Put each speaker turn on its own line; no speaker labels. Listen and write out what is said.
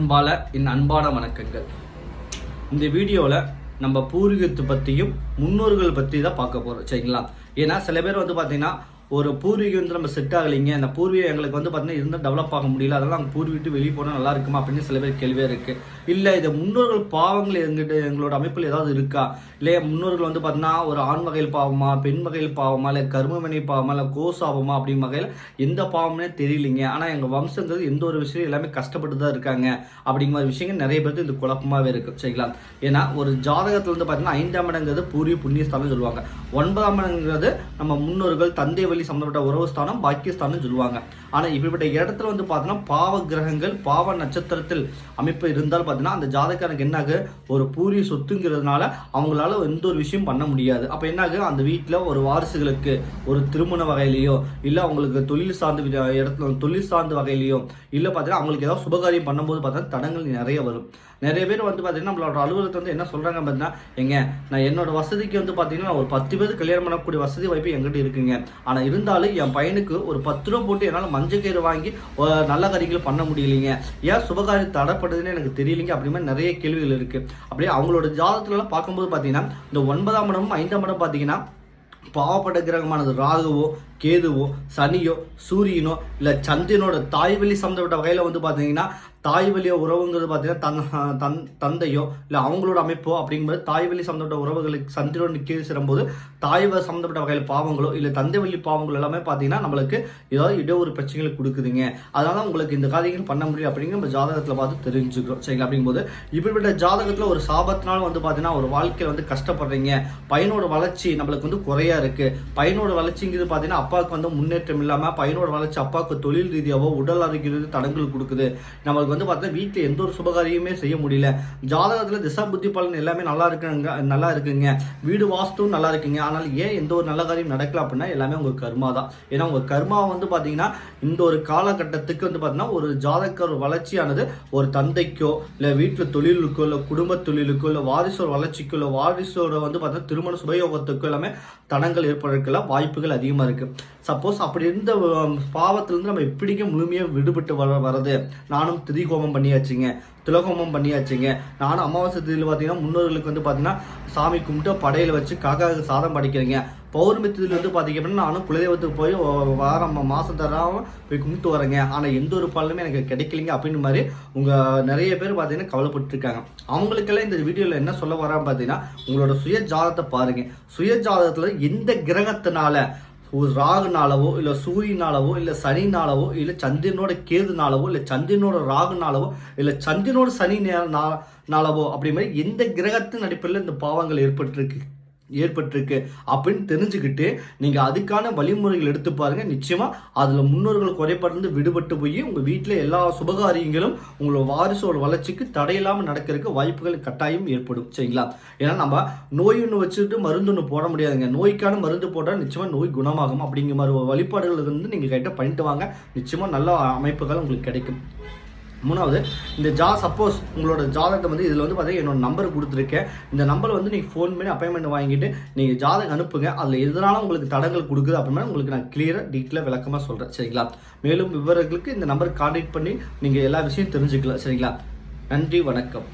அன்பால என் அன்பான வணக்கங்கள். இந்த வீடியோவில் நம்ம பூர்வீகத்தை பற்றியும் முன்னோர்கள் பற்றி தான் பார்க்க போகிறோம் சரிங்களா? ஏன்னா சில பேர் வந்து பார்த்தீங்கன்னா ஒரு பூர்வீகம் வந்து நம்ம செட் ஆகலைங்க. அந்த பூர்வீகம் எங்களுக்கு வந்து பார்த்தீங்கன்னா இருந்தால் டெவலப் ஆக முடியல. அதெல்லாம் நாங்கள் பூர்வீட்டு வெளியே போனால் நல்லா இருக்குமா அப்படின்னு சில பேர் கேள்வியாக இருக்குது இல்லை இது முன்னோர்கள் பாவங்கள் எங்கிட்ட எங்களோட அமைப்பில் ஏதாவது இருக்கா? இல்லை முன்னோர்கள் வந்து பார்த்தீங்கன்னா ஒரு ஆண் வகையில் பாவமா பெண் வகையில் பாவமா இல்லை கர்மவினை பாவமா இல்லை கோசாபமா அப்படிங்கிற வகையில் எந்த பாவம்னே தெரியலைங்க. ஆனால் எங்கள் வம்சங்கிறது எந்த ஒரு விஷயம் எல்லாமே கஷ்டப்பட்டு தான் இருக்காங்க அப்படிங்கிற மாதிரி விஷயங்கள் நிறைய பேருக்கு இந்த குழப்பமாகவே இருக்கு. சரிங்களா? ஏன்னா ஒரு ஜாதகத்தில் வந்து பார்த்தீங்கன்னா ஐந்தாம் இடங்கிறது பூர்வீக புண்ணிய சொல்லுவாங்க. ஒன்பதாம் இடங்கிறது நம்ம முன்னோர்கள் தந்தை வழி சம்பந்தப்பட்ட உறவு ஸ்தானம் பாக்கிய சொல்லுவாங்க. ஆனால் இப்படிப்பட்ட இடத்துல வந்து பார்த்தீங்கன்னா பாவ கிரகங்கள் பாவ நட்சத்திரத்தில் அமைப்பு இருந்தால் பார்த்தீங்கன்னா அந்த ஜாதகனுக்கு என்னாகு? ஒரு பூரி சொத்துங்கிறதுனால அவங்களால எந்த ஒரு விஷயம் பண்ண முடியாது. அப்போ என்னாகு? அந்த வீட்டில் ஒரு வாரிசுகளுக்கு ஒரு திருமண வகையிலையோ இல்லை அவங்களுக்கு தொழில் சார்ந்த இடத்துல தொழில் சார்ந்த வகையிலையோ இல்லை பார்த்தீங்கன்னா அவங்களுக்கு ஏதாவது சுபகாரியம் பண்ணும்போது பார்த்தீங்கன்னா தடங்கள் நிறைய வரும். நிறைய பேர் வந்து பார்த்தீங்கன்னா நம்மளோட அலுவலகத்தை வந்து என்ன சொல்கிறாங்க பார்த்தீங்கன்னா எங்க நான் என்னோட வசதிக்கு வந்து பார்த்தீங்கன்னா ஒரு பத்து பேர் கல்யாணம் பண்ணக்கூடிய வசதி வாய்ப்பு எங்கிட்ட இருக்குங்க. ஆனால் இருந்தாலும் என் பையனுக்கு ஒரு பத்து ரூபா போட்டு என்னால் மஞ்சள் கயிறு வாங்கி நல்ல காரியங்கள் பண்ண முடியலைங்க. ஏன் சுபகாரியம் தடைப்படுதுன்னு எனக்கு தெரியலைங்க. அப்படி மாதிரி நிறைய கேள்விகள் இருக்குது அப்படியே அவங்களோட ஜாதகத்துலலாம் பார்க்கும்போது பார்த்தீங்கன்னா இந்த ஒன்பதாம் இடமும் ஐந்தாம் இடம் பார்த்தீங்கன்னா பாவப்பட்ட கிரகமானது ராகுவோ கேதுவோ சனியோ சூரியனோ இல்லை சந்திரனோட தாய்வழி சம்மந்தப்பட்ட வகையில் வந்து பார்த்தீங்கன்னா தாய்வழியோ உறவுங்கிறது பார்த்தீங்கன்னா தன் தன் தந்தையோ இல்லை அவங்களோட அமைப்போ அப்படிங்கும்போது தாய்வழி சம்மந்தப்பட்ட உறவுகளுக்கு சந்திரன் கீழ் சேரும்போது தாய் வழி சம்மந்தப்பட்ட வகையில் பாவங்களோ இல்லை தந்தை வழி பாவங்களோ எல்லாமே பார்த்தீங்கன்னா நம்மளுக்கு ஏதாவது இடஒரு பிரச்சனைகள் கொடுக்குதுங்க. அதனால உங்களுக்கு இந்த காரியங்கள் பண்ண முடியும் அப்படிங்கிற நம்ம ஜாதகத்தில் பார்த்து தெரிஞ்சுக்கிறோம். சரிங்களா? அப்படிங்கும்போது இப்படிப்பட்ட ஜாதகத்தில் ஒரு சாபத்தினால் வந்து பார்த்தீங்கன்னா ஒரு வாழ்க்கையில் வந்து கஷ்டப்படுறீங்க. பையனோட வளர்ச்சி நம்மளுக்கு வந்து குறையா இருக்குது பையனோட வளர்ச்சிங்கிறது பார்த்தீங்கன்னா அப்பாவுக்கு வந்து முன்னேற்றம் இல்லாமல் பையனோட வளர்ச்சி அப்பாவுக்கு தொழில் ரீதியாகவோ உடல் ஆரோக்கியத்து தடங்கள் கொடுக்குது. நம்மளுக்கு வந்து பார்த்தா வீட்டில் எந்த ஒரு சுபகாரியமே செய்ய முடியல. ஜாதகத்தில் திசா புத்தி பலன் எல்லாமே நல்லா இருக்குங்க நல்லா இருக்குங்க. வீடு வாஸ்துவும் நல்லா இருக்குங்க. ஆனால் ஏன் எந்த ஒரு நல்ல காரியம் நடக்கல அப்படின்னா எல்லாமே உங்கள் கர்மா தான். ஏன்னா உங்கள் கர்மா வந்து பார்த்தீங்கன்னா இந்த ஒரு காலகட்டத்துக்கு வந்து பார்த்தீங்கன்னா ஒரு ஜாதக வளர்ச்சியானது ஒரு தந்தைக்கோ இல்லை வீட்டில் தொழிலுக்கோ இல்லை குடும்ப தொழிலுக்கோ இல்லை வாரிசோட வளர்ச்சிக்கோ இல்லை வாரிசோட வந்து பார்த்தீங்கன்னா திருமண சுபயோகத்துக்கோ எல்லாமே தடங்கள் ஏற்படுறதுக்கெல்லாம் வாய்ப்புகள் அதிகமாக இருக்குது சப்போஸ் அப்படி இருந்த பாவத்திலேருந்து நம்ம எப்படிங்க முழுமையாக விடுபட்டு வர வர்றது. நானும் திரிகோமம் பண்ணியாச்சுங்க. திலகோமம் பண்ணியாச்சுங்க. நானும் அமாவாசை திதியில் பார்த்தீங்கன்னா முன்னோர்களுக்கு வந்து பார்த்தீங்கன்னா சாமி கும்பிட்டு படையில் வச்சு காக்காவுக்கு சாதம் படைக்கிறீங்க. பௌர்ணமி திதியில் வந்து பார்த்தீங்க அப்படின்னா நானும் குலதெய்வத்துக்கு போய் வாரம் மாதம் தராமல் போய் கும்பிட்டு வரேங்க. ஆனால் எந்த ஒரு பலனுமே எனக்கு கிடைக்கலைங்க அப்படின்னு மாதிரி உங்கள் நிறைய பேர் பார்த்தீங்கன்னா கவலைப்பட்டுருக்காங்க. அவங்களுக்கெல்லாம் இந்த வீடியோவில் என்ன சொல்ல வரான்னு பார்த்தீங்கன்னா உங்களோட சுய ஜாதத்தை பாருங்கள் சுய ஜாதகத்தில் எந்த கிரகத்தினால ஒரு ராகுனாலவோ இல்லை சூரியனாலவோ இல்லை சனினாலவோ இல்லை சந்திரனோட கேதுனாலவோ இல்லை சந்திரனோட ராகுனாலவோ இல்லை சந்திரனோட சனி நாளவோ நா- அப்படி மாதிரி எந்த கிரகத்தின் அடிப்படையில் இந்த பாவங்கள் ஏற்பட்டிருக்கு? ஏற்பட்டிருக்கு அப்படின்னு தெரிஞ்சுக்கிட்டு நீங்கள் அதுக்கான வழிமுறைகள் எடுத்து பாருங்கள் நிச்சயமாக அதில் முன்னோர்கள் குறைபாடுலேருந்து விடுபட்டு போய் உங்கள் வீட்டில் எல்லா சுபகாரியங்களும் உங்களோட வாரிசோட வளர்ச்சிக்கு தடையில்லாமல் நடக்கிறதுக்கு வாய்ப்புகள் கட்டாயம் ஏற்படும். சரிங்களா? ஏன்னா நம்ம நோய் ஒன்று வச்சுட்டு மருந்து ஒன்று போட முடியாதுங்க. நோய்க்கான மருந்து போட்டால் நிச்சயமாக நோய் குணமாகும். அப்படிங்கிற மாதிரி வழிபாடுகள் இருந்து நீங்கள் கரெக்டாக பண்ணிட்டு வாங்க. நிச்சயமாக நல்ல அமைப்புகள் உங்களுக்கு கிடைக்கும். மூணாவது இந்த ஜா சப்போஸ் உங்களோட ஜாதகத்தை வந்து இதில் வந்து பார்த்தீங்கன்னா என்னோட நம்பர் கொடுத்துருக்கேன். இந்த நம்பர் வந்து நீங்கள் ஃபோன் பண்ணி அப்பாயின்மெண்ட் வாங்கிட்டு நீங்கள் ஜாதகம் அனுப்புங்க. அதில் எதனால உங்களுக்கு தடங்கள் கொடுக்குது அப்படின்னா உங்களுக்கு நான் கிளியராக டீட்டெயிலாக விளக்கமாக சொல்கிறேன் சரிங்களா? மேலும் விவரங்களுக்கு இந்த நம்பர் கான்டாக்ட் பண்ணி நீங்கள் எல்லா விஷயம் தெரிஞ்சுக்கலாம். சரிங்களா? நன்றி வணக்கம்.